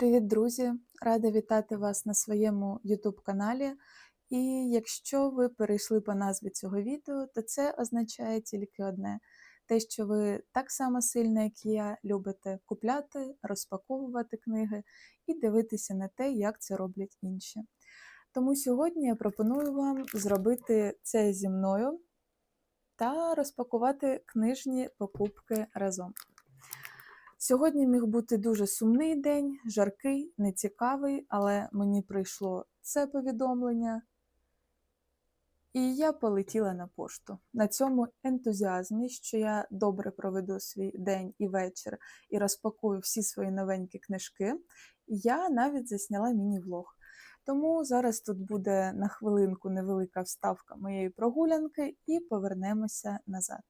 Привіт, друзі! Рада вітати вас на своєму YouTube каналі. І якщо ви перейшли по назві цього відео, то це означає тільки одне: те, що ви так само сильно, як і я, любите купляти, розпаковувати книги і дивитися на те, як це роблять інші. Тому сьогодні я пропоную вам зробити це зі мною та розпакувати книжні покупки разом. Сьогодні міг бути дуже сумний день, жаркий, нецікавий, але мені прийшло це повідомлення, і я полетіла на пошту. На цьому ентузіазмі, що я добре проведу свій день і вечір і розпакую всі свої новенькі книжки, я навіть засняла міні-влог. Тому зараз тут буде на хвилинку невелика вставка моєї прогулянки, і повернемося назад.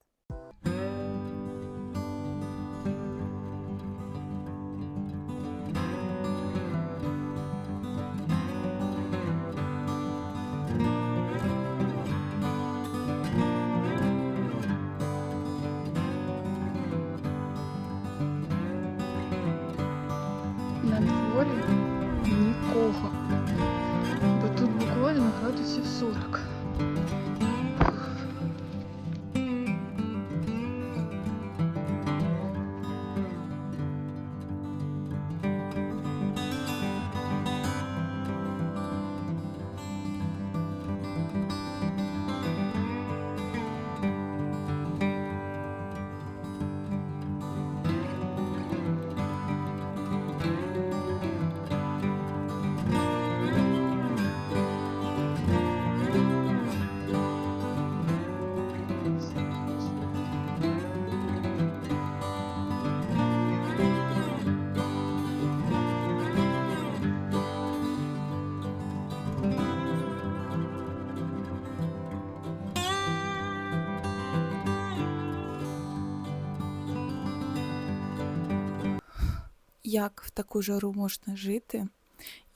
Як в таку жару можна жити,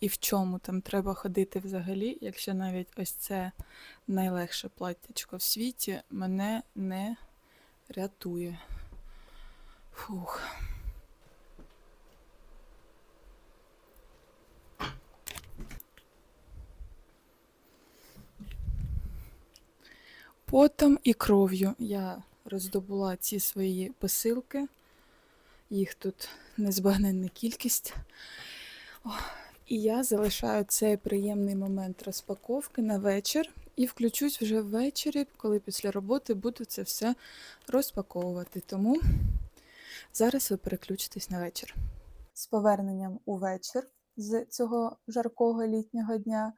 і в чому там треба ходити взагалі, якщо навіть ось це найлегше платтячко в світі мене не рятує. Фух. Потом і кров'ю я роздобула ці свої посилки. Їх тут незбагненна кількість. О, і я залишаю цей приємний момент розпаковки на вечір і включусь вже ввечері, коли після роботи буду це все розпаковувати. Тому зараз ви переключитесь на вечір. З поверненням у вечір з цього жаркого літнього дня.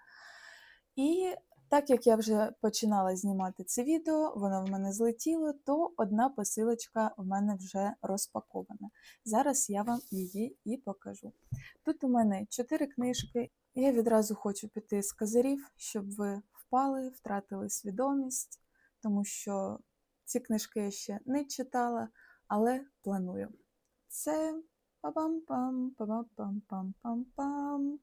І так як я вже починала знімати це відео, воно в мене злетіло, то одна посилочка в мене вже розпакована. Зараз я вам її і покажу. Тут у мене чотири книжки. Я відразу хочу піти з козирів, щоб ви впали, втратили свідомість, тому що ці книжки я ще не читала, але планую. Це па-бам-пам, па-бам-пам-пам-пам-пам.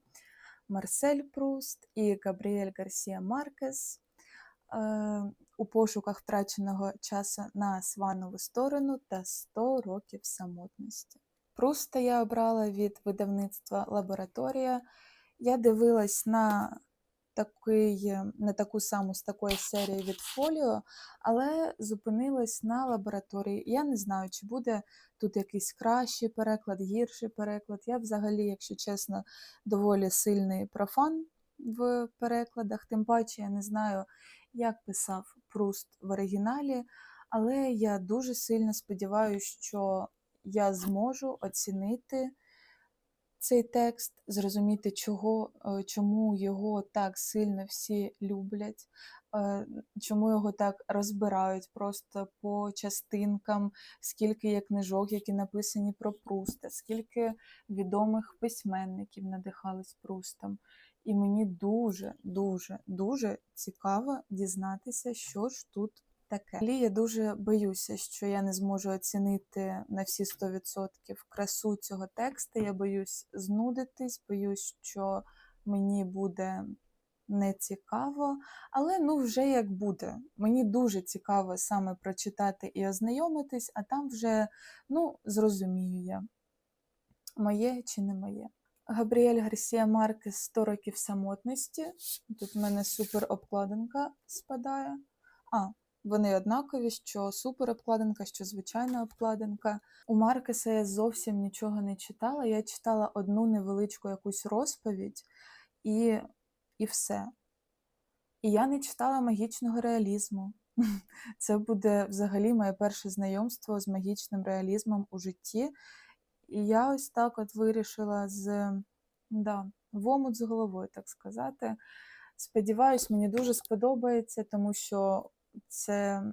Марсель Пруст і Габріель Гарсія Маркес е, у пошуках втраченого часу на сванову сторону та 100 років самотності. Пруста я обрала від видавництва Лабораторія. Я дивилась на такий, на таку саму з такої серії від Фоліо, але зупинилась на лабораторії. Я не знаю, чи буде тут якийсь кращий переклад, гірший переклад. Я взагалі, якщо чесно, доволі сильний профан в перекладах, тим паче я не знаю, як писав Пруст в оригіналі, але я дуже сильно сподіваюся, що я зможу оцінити цей текст, зрозуміти, чого, е, чому його так сильно всі люблять, е, чому його так розбирають просто по частинкам, скільки є книжок, які написані про Пруста, скільки відомих письменників надихались Прустом. І мені дуже, дуже, дуже цікаво дізнатися, що ж тут таке. Взагалі я дуже боюся, що я не зможу оцінити на всі 100% красу цього тексту. Я боюсь знудитись, боюсь, що мені буде не цікаво, але ну вже як буде. Мені дуже цікаво саме прочитати і ознайомитись, а там вже ну, зрозумію я, моє чи не моє. Габріель Гарсія Маркес 100 років самотності. Тут в мене супер обкладинка спадає. А, вони однакові, що супер обкладинка, що звичайна обкладинка. У Маркеса я зовсім нічого не читала. Я читала одну невеличку якусь розповідь і, і все. І я не читала магічного реалізму. Це буде взагалі моє перше знайомство з магічним реалізмом у житті. І я ось так от вирішила з да, в з головою, так сказати. Сподіваюсь, мені дуже сподобається, тому що це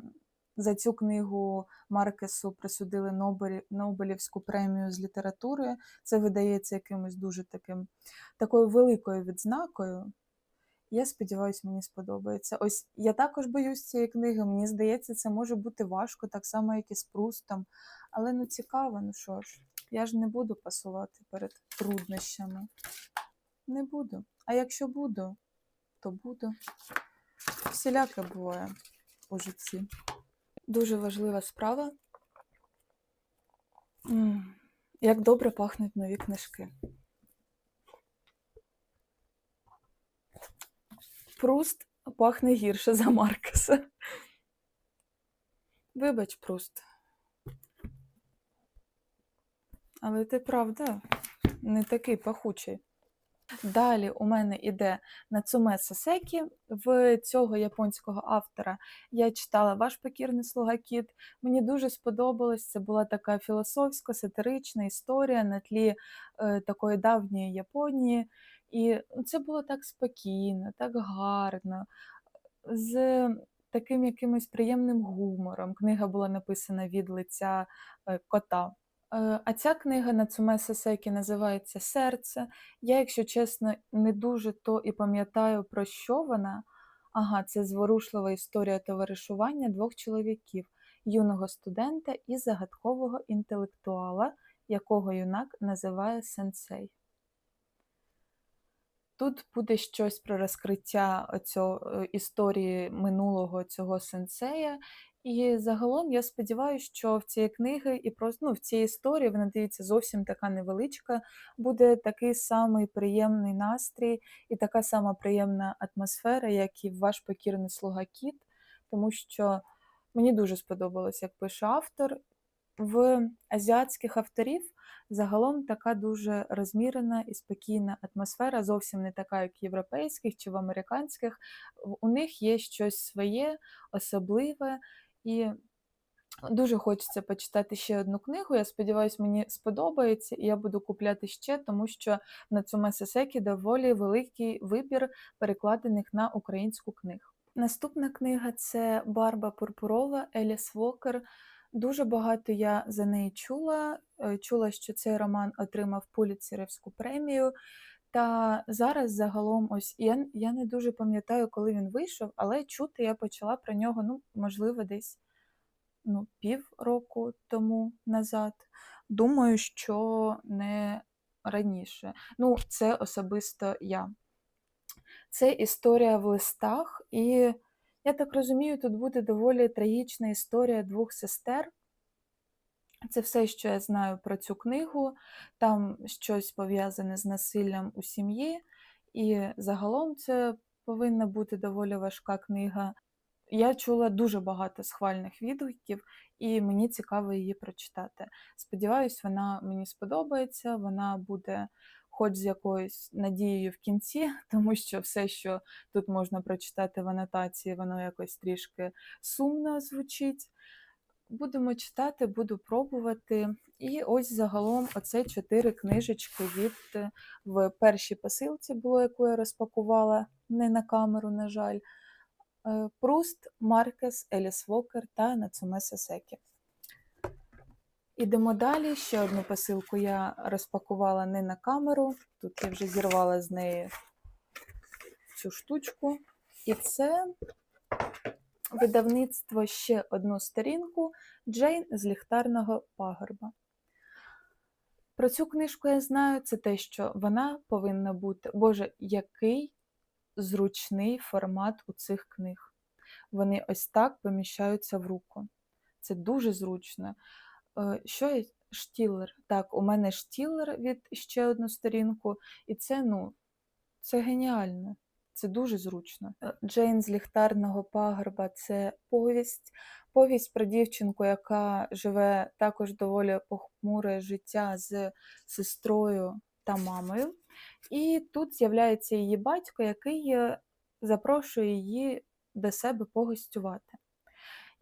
за цю книгу Маркесу присудили Нобелі- Нобелівську премію з літератури. Це видається якимось дуже таким такою великою відзнакою. Я сподіваюся, мені сподобається. Ось я також боюсь цієї книги. Мені здається, це може бути важко, так само, як і з Прустом. Але ну цікаво, ну що ж, я ж не буду пасувати перед труднощами. Не буду. А якщо буду, то буду. Всіляке буває у житті. Дуже важлива справа. Як добре пахнуть нові книжки. Пруст пахне гірше за Маркеса. Вибач, Пруст. Але ти правда не такий пахучий. Далі у мене іде Нацуме Сасекі. В цього японського автора я читала Ваш покірний слуга Кіт. Мені дуже сподобалось. Це була така філософська, сатирична історія на тлі е, такої давньої Японії. І це було так спокійно, так гарно, з таким якимось приємним гумором. Книга була написана від лиця е, кота. Е, А ця книга Нацуме Сасекі називається Серце. Я, якщо чесно, не дуже то і пам'ятаю, про що вона. Ага, це зворушлива історія товаришування двох чоловіків, юного студента і загадкового інтелектуала, якого юнак називає сенсей. Тут буде щось про розкриття цього, історії минулого цього сенсея. І загалом я сподіваюся, що в цієї книги і просто ну, в цій історії вона дивиться зовсім така невеличка, буде такий самий приємний настрій і така сама приємна атмосфера, як і ваш покірний слуга Кіт, тому що мені дуже сподобалось, як пише автор. В азіатських авторів загалом така дуже розмірена і спокійна атмосфера, зовсім не така, як в європейських чи в американських. У них є щось своє, особливе, і дуже хочеться почитати ще одну книгу. Я сподіваюся, мені сподобається, і я буду купляти ще, тому що на цьому Сесекі доволі великий вибір перекладених на українську книг. Наступна книга це Барба Пурпурова Еліс Вокер. Дуже багато я за неї чула. Е, Чула, що цей роман отримав Пуліцерівську премію. Та зараз загалом, ось я, я не дуже пам'ятаю, коли він вийшов, але чути я почала про нього, ну, можливо, десь ну, півроку тому назад. Думаю, що не раніше. Ну, це особисто я. Це історія в листах, і я так розумію, тут буде доволі трагічна історія двох сестер. Це все, що я знаю про цю книгу. Там щось пов'язане з насиллям у сім'ї, і загалом це повинна бути доволі важка книга. Я чула дуже багато схвальних відгуків, і мені цікаво її прочитати. Сподіваюсь, вона мені сподобається, вона буде хоч з якоюсь надією в кінці, тому що все, що тут можна прочитати в анотації, воно якось трішки сумно звучить. Будемо читати, буду пробувати. І ось загалом оце чотири книжечки від е, в першій посилці було, яку я розпакувала не на камеру, на жаль. Е, Пруст, Маркес, Еліс Вокер та Нацуме Сасекі. Ідемо далі. Ще одну посилку я розпакувала не на камеру. Тут я вже зірвала з неї цю штучку. І це видавництво ще одну сторінку Джейн з ліхтарного пагорба. Про цю книжку я знаю, це те, що вона повинна бути. Боже, який зручний формат у цих книг. Вони ось так поміщаються в руку. Це дуже зручно. Е, Що я Штілер. Так, у мене штілер від ще одну сторінку, і це, ну, це геніально. Це дуже зручно. Е, Джейн з ліхтарного пагорба це повість. Повість про дівчинку, яка живе також доволі похмуре життя з сестрою та мамою. І тут з'являється її батько, який е, запрошує її до себе погостювати.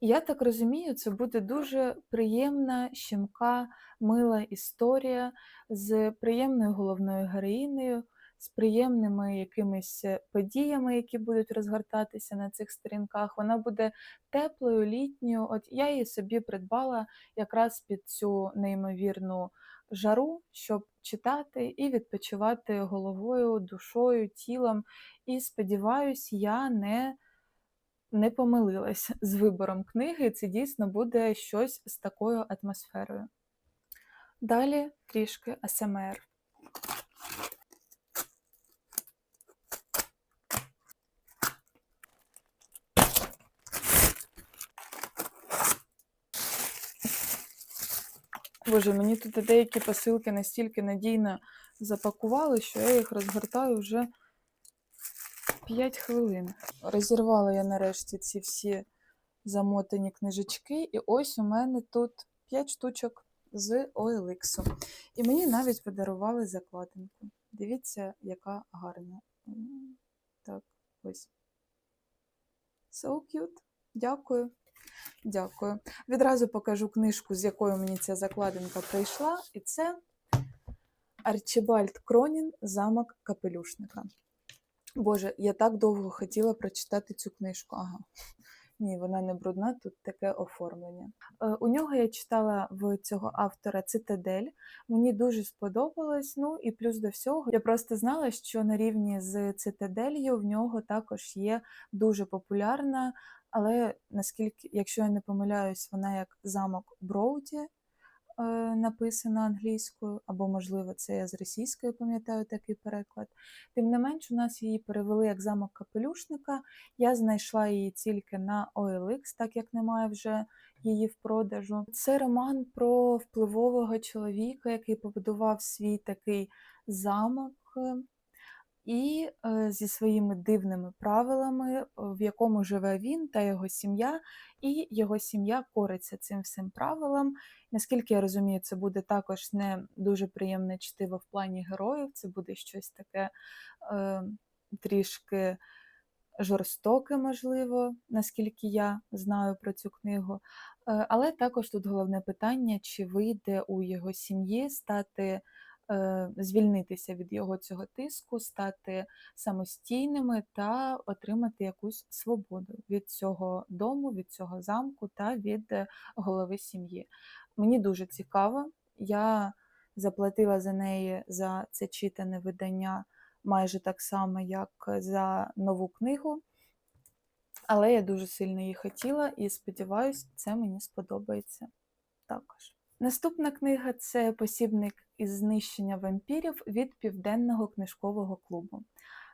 Я так розумію, це буде дуже приємна, щемка, мила історія з приємною головною героїнею, з приємними якимись е, подіями, які будуть розгортатися на цих сторінках. Вона буде теплою, літньою. От я її собі придбала якраз під цю неймовірну жару, щоб читати і відпочивати головою, душою, тілом. І сподіваюсь, я не не помилилась з вибором книги. Це дійсно буде щось з такою атмосферою. Далі трішки АСМР. Боже, мені тут деякі посилки настільки надійно запакували, що я їх розгортаю вже 5 хвилин. Розірвала я нарешті ці всі замотані книжечки, і ось у мене тут 5 штучок з OLX. І мені навіть подарували закладинку. Дивіться, яка гарна. Так, ось. So cute. Дякую. Дякую. Відразу покажу книжку, з якою мені ця закладинка прийшла, і це Арчибальд Кронін Замок капелюшника. Боже, я так довго хотіла прочитати цю книжку. Ага. Ні, вона не брудна, тут таке оформлення. Е, У нього я читала в цього автора Цитадель. Мені дуже сподобалось. Ну і плюс до всього, я просто знала, що на рівні з Цитаделью в нього також є дуже популярна, але наскільки, якщо я не помиляюсь, вона як замок Броуді е, написана англійською, або, можливо, це я з російської пам'ятаю такий переклад. Тим не менш, у нас її перевели як замок капелюшника. Я знайшла її тільки на OLX, так як немає вже її в продажу. Це роман про впливового чоловіка, який побудував свій такий замок. І е, зі своїми дивними правилами, в якому живе він та його сім'я, і його сім'я кориться цим всім правилам. Наскільки я розумію, це буде також не дуже приємне чтиво в плані героїв, це буде щось таке е, трішки жорстоке, можливо, наскільки я знаю про цю книгу. Е, Але також тут головне питання, чи вийде у його сім'ї стати, звільнитися від його цього тиску, стати самостійними та отримати якусь свободу від цього дому, від цього замку та від е, голови сім'ї. Мені дуже цікаво. Я заплатила за неї за це читане видання майже так само, як за нову книгу. Але я дуже сильно її хотіла і сподіваюся, це мені сподобається також. Наступна книга це посібник із знищення вампірів від Південного книжкового клубу.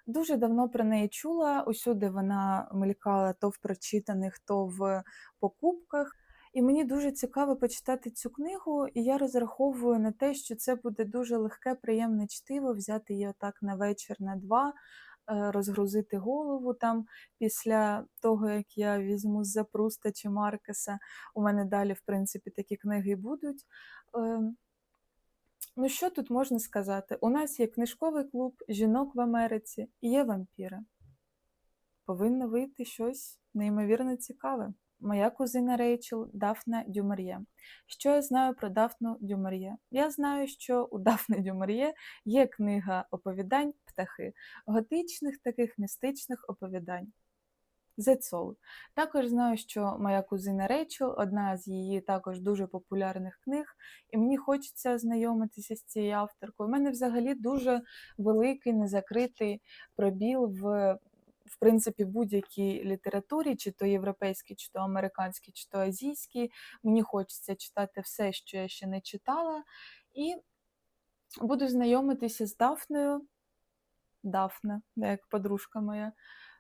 Дуже давно про неї чула, усюди вона мелькала то в прочитаних, то в покупках. І мені дуже цікаво почитати цю книгу, і я розраховую на те, що це буде дуже легке, приємне чтиво, взяти її отак на вечір, на два, е, розгрузити голову там після того, як я візьму з Запруста чи Маркеса. У мене далі, в принципі, такі книги будуть. Ну, що тут можна сказати? У нас є книжковий клуб жінок в Америці і є вампіри. Повинно вийти щось неймовірно цікаве. Моя кузина Рейчел Дафна Дюмар'є. Що я знаю про Дафну Дюмар'є? Я знаю, що у Дафни Дюмар'є є книга оповідань птахи, готичних таких містичних оповідань. Soul. Також знаю, що моя кузина Рейчел одна з її також дуже популярних книг, і мені хочеться знайомитися з цією авторкою. У мене взагалі дуже великий незакритий пробіл в, в принципі, будь-якій літературі, чи то європейській, чи то американській, чи то азійській. Мені хочеться читати все, що я ще не читала. І буду знайомитися з Дафнею. Дафна, як подружка моя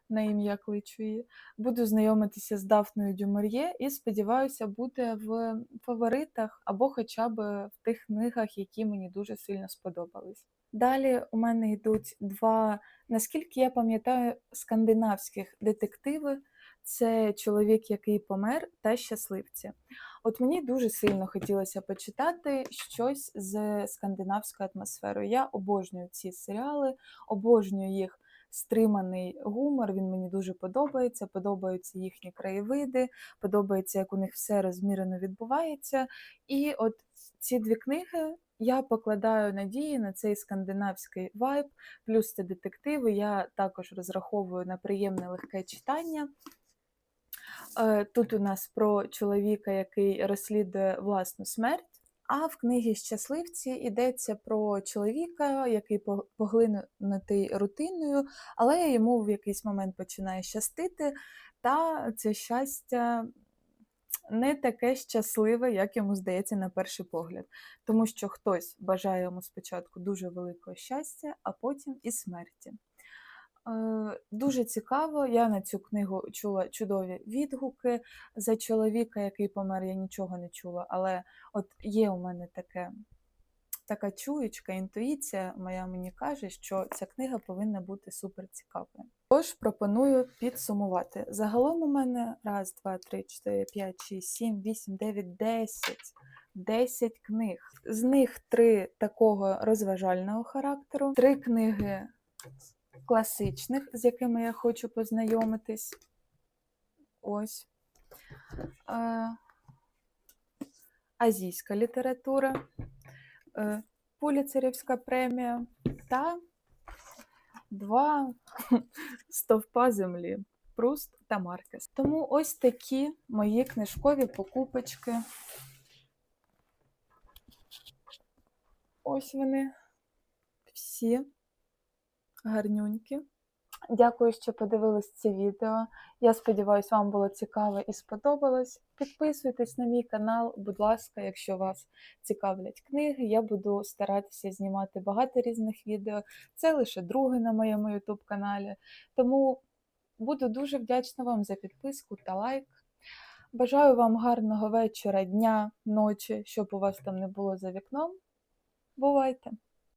на ім'я кличу її. Буду знайомитися з Дафною Дюмар'є і сподіваюся бути в фаворитах або хоча б в тих книгах, які мені дуже сильно сподобались. Далі у мене йдуть два, наскільки я пам'ятаю, скандинавських детективи. Це чоловік, який помер, та щасливці. От мені дуже сильно хотілося почитати щось з скандинавською атмосферою. Я обожнюю ці серіали, обожнюю їх стриманий гумор. Він мені дуже подобається. Подобаються їхні краєвиди, подобається, як у них все розмірено відбувається. І от ці дві книги я покладаю надії на цей скандинавський вайб, плюс це детективи. Я також розраховую на приємне легке читання. Е, Тут у нас про чоловіка, який розслідує власну смерть. А в книгі Щасливці йдеться про чоловіка, який по- поглинутий рутиною, але йому в якийсь момент починає щастити, та це щастя не таке щасливе, як йому здається на перший погляд. Тому що хтось бажає йому спочатку дуже великого щастя, а потім і смерті. Е, Дуже цікаво. Я на цю книгу чула чудові відгуки. За чоловіка, який помер, я нічого не чула, але от є у мене таке, така чуєчка, інтуїція моя мені каже, що ця книга повинна бути супер цікавою. Тож пропоную підсумувати. Загалом у мене раз, два, три, чотири, п'ять, шість, сім, вісім, дев'ять, десять. 10 книг. З них три такого розважального характеру, три книги класичних, з якими я хочу познайомитись. Ось. Азійська література, е, Пуліцерівська премія та два стовпа землі Пруст та Маркес. Тому ось такі мої книжкові покупочки. Ось вони всі гарнюнькі. Дякую, що подивились це відео. Я сподіваюся, вам було цікаво і сподобалось. Підписуйтесь на мій канал, будь ласка, якщо вас цікавлять книги. Я буду старатися знімати багато різних відео. Це лише друге на моєму YouTube каналі. Тому буду дуже вдячна вам за підписку та лайк. Бажаю вам гарного вечора, дня, ночі, щоб у вас там не було за вікном. Бувайте!